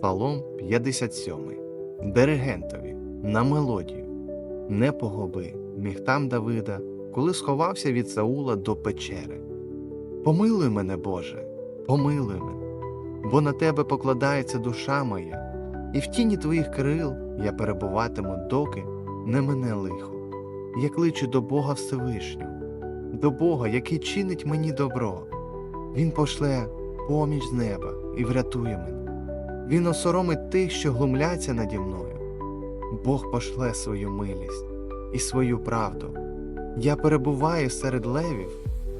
Псалом 57. Диригентові на мелодію. Не погуби міхтам Давида, коли сховався від Саула до печери. Помилуй мене, Боже, помилуй мене, бо на тебе покладається душа моя, і в тіні твоїх крил я перебуватиму, доки не мене лихо. Я кличу до Бога Всевишнього, до Бога, який чинить мені добро. Він пошле поміч з неба і врятує мене. Він осоромить тих, що глумляться наді мною. Бог пошле свою милість і свою правду. Я перебуваю серед левів,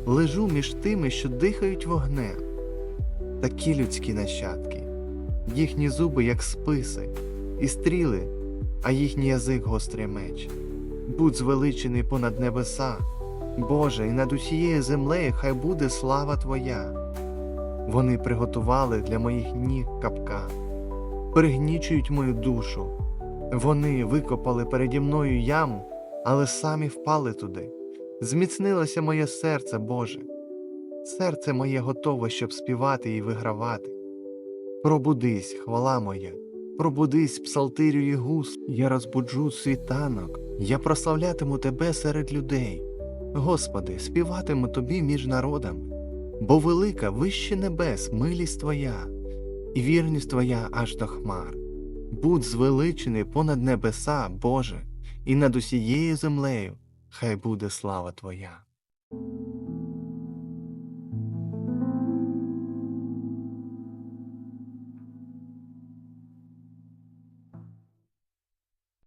лежу між тими, що дихають вогнем. Такі людські нащадки, їхні зуби, як списи, і стріли, а їхній язик гострий меч. Будь звеличений понад небеса, Боже, і над усією землею хай буде слава Твоя. Вони приготували для моїх ніг капкан, пригнічують мою душу. Вони викопали переді мною яму, але самі впали туди. Зміцнилося моє серце, Боже. Серце моє готове, щоб співати і вигравати. Пробудись, хвала моя, пробудись, псалтирю і гус, я розбуджу світанок, я прославлятиму тебе серед людей. Господи, співатиму тобі між народами, бо велика вище небес, милість Твоя, і вірність Твоя аж до хмар. Будь звеличений понад небеса, Боже, і над усією землею хай буде слава Твоя.